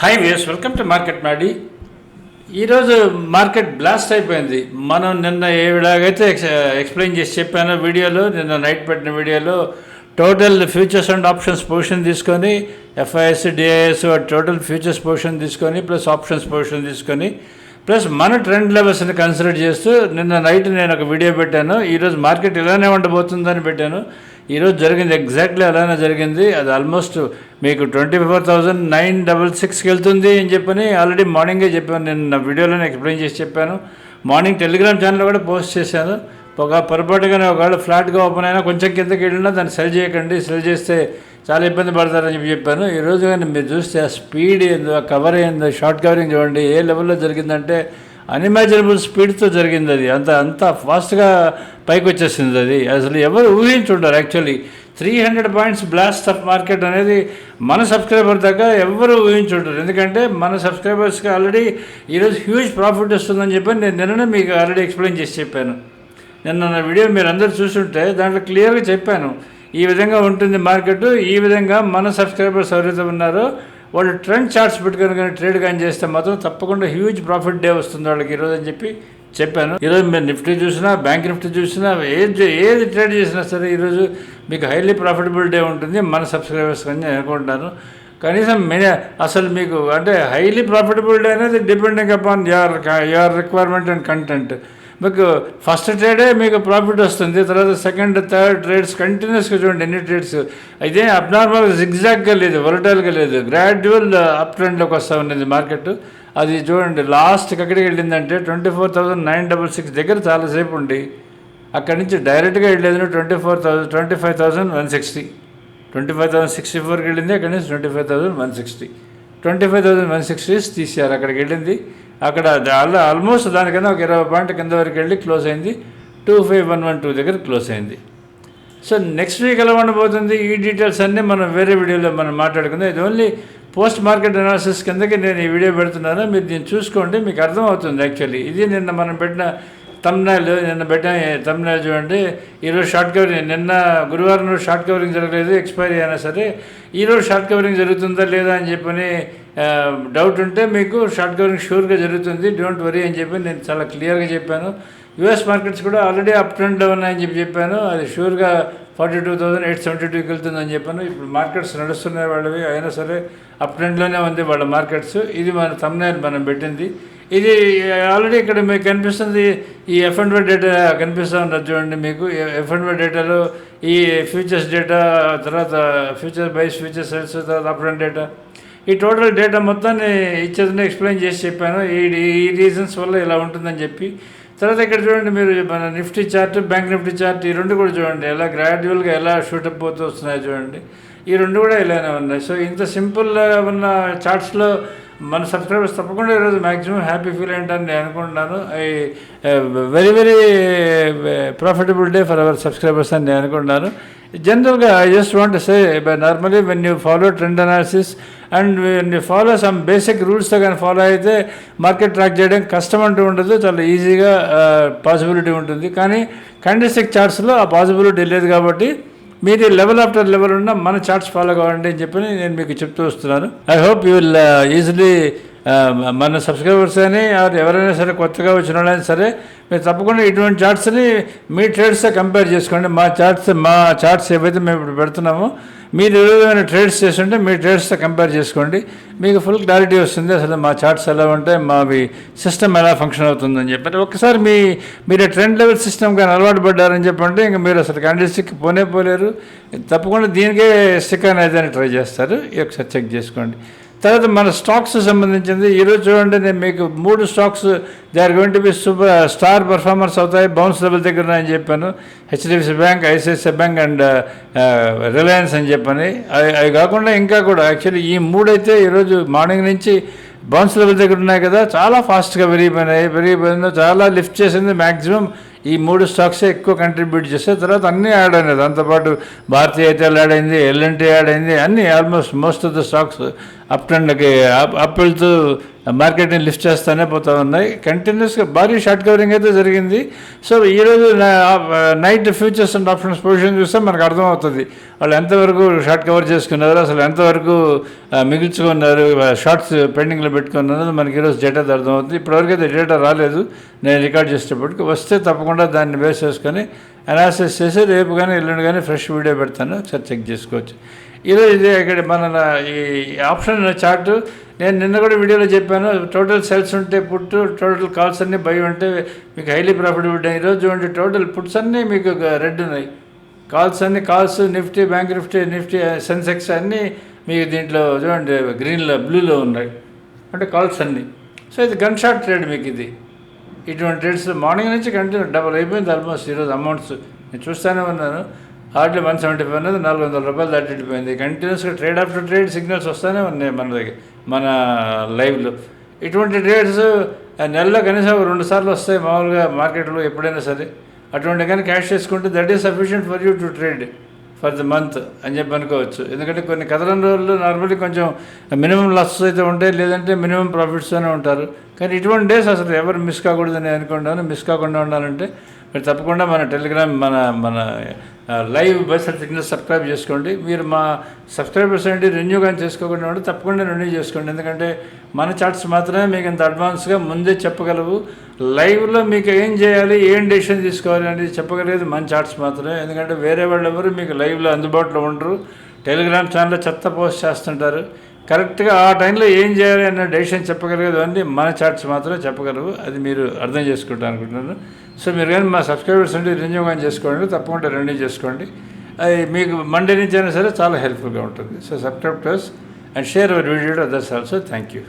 Hi వేస్ welcome to market మాడి ఈరోజు మార్కెట్ బ్లాస్ట్ అయిపోయింది. మనం నిన్న ఏ ఎక్స్ ఎక్స్ప్లెయిన్ చేసి చెప్పానో వీడియోలో నిన్న నైట్ పెట్టిన వీడియోలో total futures and options position తీసుకొని FIIs DIIs total futures position తీసుకొని ప్లస్ ఆప్షన్స్ పొజిషన్ తీసుకొని ప్లస్ మన ట్రెండ్ లెవెల్స్ని కన్సిడర్ చేస్తూ నిన్న నైట్ నేను ఒక వీడియో పెట్టాను. ఈరోజు మార్కెట్ ఇలానే ఉండబోతుందని పెట్టాను. ఈరోజు జరిగింది ఎగ్జాక్ట్లీ అలానే జరిగింది. అది ఆల్మోస్ట్ మీకు twenty four thousand nine double సిక్స్కి వెళ్తుంది అని చెప్పని ఆల్రెడీ మార్నింగే చెప్పాను. నేను నా వీడియోలోనే ఎక్స్ప్లెయిన్ చేసి చెప్పాను. మార్నింగ్ టెలిగ్రామ్ ఛానల్లో కూడా పోస్ట్ చేశాను. ఒక పొరపాటుగానే ఒకవేళ ఫ్లాట్గా ఓపెన్ అయినా కొంచెం కిందకి వెళ్ళినా దాన్ని సెల్ చేయకండి. సెల్ చేస్తే చాలా ఇబ్బంది పడతారని చెప్పి చెప్పాను. ఈరోజు కానీ మీరు చూస్తే ఆ స్పీడ్ ఏందో ఆ కవర్ ఏందో షార్ట్ కవరింగ్ చూడండి ఏ లెవెల్లో జరిగిందంటే అన్ఇమాజినబుల్ స్పీడ్తో జరిగింది అది. అంత అంత ఫాస్ట్గా పైకి వచ్చేసింది అది. అసలు ఎవరు ఊహించుంటారు actually three hundred points blast of market అనేది మన సబ్స్క్రైబర్ దాకా ఎవరు ఊహించుంటారు ఎందుకంటే మన సబ్స్క్రైబర్స్కి ఆల్రెడీ ఈరోజు హ్యూజ్ ప్రాఫిట్ వస్తుందని చెప్పి నేను నిన్ననే మీకు ఆల్రెడీ ఎక్స్ప్లెయిన్ చేసి చెప్పాను. నిన్న నా వీడియో మీరు అందరూ చూసుంటే దాంట్లో క్లియర్గా చెప్పాను. ఈ విధంగా ఉంటుంది మార్కెట్ ఈ విధంగా మన సబ్స్క్రైబర్స్ ఎవరైతే ఉన్నారో వాళ్ళు ట్రెండ్ చార్ట్స్ పెట్టుకొని కానీ ట్రేడ్ కానీ చేస్తే మాత్రం తప్పకుండా హ్యూజ్ ప్రాఫిట్ డే వస్తుంది వాళ్ళకి ఈరోజు అని చెప్పి చెప్పాను. ఈరోజు మీరు నిఫ్టీ చూసినా బ్యాంక్ నిఫ్టీ చూసినా ఏది ఏది ట్రేడ్ చేసినా సరే ఈరోజు మీకు హైలీ ప్రాఫిటబుల్ డే ఉంటుంది. మన సబ్స్క్రైబర్స్ అని నేను అనుకుంటున్నాను కనీసం మే అసలు మీకు అంటే హైలీ ప్రాఫిటబుల్ డే అనేది depending upon your your requirement and content. మీకు ఫస్ట్ ట్రేడే మీకు ప్రాఫిట్ వస్తుంది తర్వాత సెకండ్ థర్డ్ ట్రేడ్స్ కంటిన్యూస్గా చూడండి ఎన్ని ట్రేడ్స్ అయితే అబ్నార్మల్ జిగ్జాగ్గా లేదు వొలటైల్గా లేదు. గ్రాడ్యువల్ అప్ ట్రెండ్లోకి వస్తూ ఉన్నది మార్కెట్ అది చూడండి లాస్ట్కి ఎక్కడికి వెళ్ళిందంటే twenty four thousand nine double six దగ్గర చాలాసేపు ఉండి అక్కడి నుంచి డైరెక్ట్గా వెళ్ళేది twenty four thousand twenty five thousand one sixty twenty five thousand sixty ఫోర్కి వెళ్ళింది అక్కడి నుంచి twenty five thousand one sixty twenty five thousand one sixties తీశారు. అక్కడికి వెళ్ళింది. అక్కడ ఆల్మోస్ట్ దానికన్నా ఒక ఇరవై పాయింట్ కింద వరకు వెళ్ళి క్లోజ్ అయింది. Two five one one two దగ్గర క్లోజ్ అయింది. సో నెక్స్ట్ వీక్ ఎలా ఉండబోతుంది? ఈ డీటెయిల్స్ అన్నీ మనం వేరే వీడియోలో మనం మాట్లాడుకుందాం. ఇది ఓన్లీ పోస్ట్ మార్కెట్ అనాలిసిస్ కిందకి నేను ఈ వీడియో పెడుతున్నాను. మీరు దీన్ని చూసుకోండి మీకు అర్థమవుతుంది యాక్చువల్లీ ఇది నిన్న మనం పెట్టిన తమ్నాయిల్ నిన్న పెట్టిన తమ్నాయిల్ చూడండి ఈరోజు షార్ట్ కవరింగ్ నిన్న గురువారం రోజు షార్ట్ కవరింగ్ జరగలేదు ఎక్స్పైరీ అయినా సరే ఈరోజు షార్ట్ కవరింగ్ జరుగుతుందా లేదా అని చెప్పని డౌట్ ఉంటే మీకు షార్ట్ కవరింగ్ షూర్గా జరుగుతుంది డోంట్ వరీ అని చెప్పి నేను చాలా క్లియర్గా చెప్పాను. యూఎస్ మార్కెట్స్ కూడా ఆల్రెడీ అప్ డౌన్ ఉన్నాయని చెప్పి చెప్పాను అది షూర్గా forty two thousand eight seventy టూకి వెళ్తుందని చెప్పాను. ఇప్పుడు మార్కెట్స్ నడుస్తున్నాయి వాళ్ళవి అయినా సరే అప్ ట్రెండ్లోనే ఉంది వాళ్ళ మార్కెట్స్ ఇది మన తమ్నాయిల్ మనం పెట్టింది. ఇది ఆల్రెడీ ఇక్కడ మీకు కనిపిస్తుంది ఈ ఎఫ్ అండ్ వై డేటా కనిపిస్తూ ఉన్నది చూడండి మీకు. ఎఫ్ అండ్ వై డేటాలో ఈ ఫ్యూచర్స్ డేటా తర్వాత ఫ్యూచర్ బైస్ ఫ్యూచర్ సెల్స్ తర్వాత అప్ అండ్ డేటా ఈ టోటల్ డేటా మొత్తాన్ని ఇచ్చేదని ఎక్స్ప్లెయిన్ చేసి చెప్పాను. ఈ ఈ రీజన్స్ వల్ల ఇలా ఉంటుందని చెప్పి. తర్వాత ఇక్కడ చూడండి మీరు మన Nifty chart bank Nifty chart ఈ రెండు కూడా చూడండి. ఎలా గ్రాడ్యువల్గా ఎలా షూటప్ పోతూ వస్తున్నాయో చూడండి. ఈ రెండు కూడా ఇలానే ఉన్నాయి. సో ఇంత సింపుల్గా ఉన్న చార్ట్స్లో మన సబ్స్క్రైబర్స్ తప్పకుండా ఈరోజు మ్యాక్సిమం హ్యాపీ ఫీల్ ఏంటని నేను అనుకుంటున్నాను. I very very profitable day for our subscribers అని నేను అనుకుంటున్నాను. జనరల్గా I just want say by normally when you follow trend analysis and when you follow some basic రూల్స్తో కానీ ఫాలో అయితే మార్కెట్ ట్రాక్ చేయడం కష్టం అంటూ ఉండదు. చాలా ఈజీగా పాసిబిలిటీ ఉంటుంది. కానీ కండిస్టిక్ చార్ట్స్లో ఆ పాసిబిలిటీ లేదు కాబట్టి మీరు లెవెల్ ఆఫ్టర్ లెవెల్ ఉన్న మన చార్ట్స్ ఫాలో కావండి అని చెప్పి నేను మీకు చెప్తూ వస్తున్నాను. I hope you will easily మన సబ్స్క్రైబర్స్ అని ఎవరైనా సరే కొత్తగా వచ్చిన వాళ్ళైనా సరే మీరు తప్పకుండా ఇటువంటి చార్ట్స్ని మీ ట్రేడ్స్తో కంపేర్ చేసుకోండి. మా చార్ట్స్ మా చార్ట్స్ ఏవైతే మేము ఇప్పుడు పెడుతున్నామో మీరు ఏదైనా ట్రేడ్స్ చేస్తుంటే మీ ట్రేడ్స్తో కంపేర్ చేసుకోండి. మీకు ఫుల్ క్లారిటీ వస్తుంది. అసలు మా చార్ట్స్ ఎలా ఉంటాయి మావి సిస్టమ్ ఎలా ఫంక్షన్ అవుతుందని చెప్పి. ఒకసారి మీ మీరు ట్రెండ్ లెవెల్ సిస్టమ్ కానీ అలవాటు పడ్డారని చెప్పంటే ఇంకా మీరు అసలు క్యాండిల్స్టిక్ పోనే పోలేరు. తప్పకుండా దీనికే స్టిక్ అనేది అని ట్రై చేస్తారు. ఈ ఒకసారి చెక్ చేసుకోండి. తర్వాత మన స్టాక్స్ సంబంధించింది ఈరోజు చూడండి నేను మీకు మూడు stocks they are going to be super star performers అవుతాయి బౌన్స్ లెవెల్ దగ్గర ఉన్నాయని చెప్పాను. HDFC bank ICICI bank and Reliance అని చెప్పని. అవి కాకుండా ఇంకా కూడా యాక్చువల్లీ ఈ మూడైతే ఈరోజు మార్నింగ్ నుంచి బౌన్స్ లెవెల్ దగ్గర ఉన్నాయి కదా చాలా ఫాస్ట్గా పెరిగిపోయినాయి పెరిగిపోయింది చాలా లిఫ్ట్ చేసింది మ్యాక్సిమం ఈ మూడు స్టాక్సే ఎక్కువ కంట్రిబ్యూట్ చేస్తే తర్వాత అన్నీ యాడ్ అయినది దాంతోపాటు భారతీయ ఎయిర్టెల్ యాడ్ అయింది ఎల్ఎన్టీ యాడ్ అయింది అన్నీ almost most of the stocks up ట్రెండ్కి up up వెళ్తూ మార్కెట్ని లిఫ్ట్ చేస్తూనే పోతూ ఉన్నాయి. కంటిన్యూస్గా భారీ షార్ట్ కవరింగ్ అయితే జరిగింది. సో ఈరోజు night futures and options position చూస్తే మనకు అర్థమవుతుంది. వాళ్ళు ఎంతవరకు షార్ట్ కవర్ చేసుకున్నారు అసలు ఎంతవరకు మిగుల్చుకున్నారు షార్ట్స్ పెండింగ్లో పెట్టుకున్నారు మనకి ఈరోజు డేటా అర్థమవుతుంది. ఇప్పటివరకు అయితే డేటా రాలేదు. నేను రికార్డ్ చేసేటప్పటికి వస్తే తప్పకుండా దాన్ని బేస్ చేసుకొని అనాలిసిస్ చేసి రేపు కానీ ఎల్లుండి కానీ ఫ్రెష్ వీడియో పెడతాను. ఒకసారి చెక్ చేసుకోవచ్చు. ఈరోజు ఇది ఇక్కడ మన ఈ ఆప్షన్ చార్ట్ నేను నిన్న కూడా వీడియోలో చెప్పాను టోటల్ సెల్స్ ఉంటే పుట్టు టోటల్ కాల్స్ అన్నీ బై ఉంటే మీకు హైలీ ప్రాఫిటబుల్ ఈరోజు చూడండి టోటల్ పుట్స్ అన్నీ మీకు రెడ్ ఉన్నాయి. కాల్స్ అన్ని calls Nifty bank Nifty Nifty Sensex అన్నీ మీకు దీంట్లో చూడండి గ్రీన్లో బ్లూలో ఉన్నాయి. అంటే కాల్స్ అన్నీ. సో ఇది గన్ షాట్ ట్రేడ్ మీకు ఇది. ఇటువంటి ట్రేడ్స్ మార్నింగ్ నుంచి కంటిన్యూ డబల్ అయిపోయింది ఆల్మోస్ట్ ఈరోజు అమౌంట్స్ నేను చూస్తూనే ఉన్నాను. హార్డ్లీ వన్ సెవెంటీ ఫైవ్ అనేది నాలుగు వందల రూపాయలు దాటిపోయింది కంటిన్యూస్గా ట్రేడ్ ఆఫ్టర్ ట్రేడ్ సిగ్నల్స్ వస్తూనే ఉన్నాయి మన దగ్గర. మన లైవ్లో. ఇటువంటి ట్రేడ్స్ నెలలో కనీసం రెండు సార్లు వస్తాయి మామూలుగా మార్కెట్లో ఎప్పుడైనా సరే. అటువంటి కానీ క్యాష్ చేసుకుంటే that is sufficient for you to trade for the month అని చెప్పి అనుకోవచ్చు. ఎందుకంటే కొన్ని కథలని రోజులు నార్మల్లీ కొంచెం మినిమం లాసెస్ అయితే ఉంటాయి లేదంటే మినిమం ప్రాఫిట్స్తోనే ఉంటారు. కానీ ఇటువంటి డేస్ అసలు ఎవరు మిస్ కాకూడదని అనుకుంటాను. మిస్ కాకుండా ఉండాలంటే మీరు తప్పకుండా మన టెలిగ్రామ్ మన మన లైవ్ బస్ సిగ్నల్ సబ్స్క్రైబ్ చేసుకోండి. మీరు మా సబ్స్క్రైబర్స్ అంటే రెన్యూ కానీ చేసుకోకుండా ఉంటే తప్పకుండా రెన్యూ చేసుకోండి. ఎందుకంటే మన చార్ట్స్ మాత్రమే మీకు ఇంత అడ్వాన్స్గా ముందే చెప్పగలవు. లైవ్లో మీకు ఏం చేయాలి ఏం డెసిషన్ తీసుకోవాలి అనేది చెప్పగలిగేది మన చార్ట్స్ మాత్రమే. ఎందుకంటే వేరే వాళ్ళు ఎవరు మీకు లైవ్లో అందుబాటులో ఉండరు. టెలిగ్రామ్ ఛానల్లో చెత్త పోస్ట్ చేస్తుంటారు. కరెక్ట్గా ఆ టైంలో ఏం చేయాలి అన్న డెసిషన్ చెప్పగలిగేది అన్నీ మన చార్ట్స్ మాత్రమే చెప్పగలవు. అది మీరు అర్థం చేసుకుంటారు అనుకుంటున్నాను సో మీరు కానీ మా సబ్స్క్రైబర్స్ ఉంటే రెన్యూ కానీ చేసుకోండి తప్పకుండా రెన్యూ చేసుకోండి. అది మీకు మండే నుంచి అయినా సరే చాలా హెల్ప్ఫుల్గా ఉంటుంది. So subscribe to and share our video others also thank you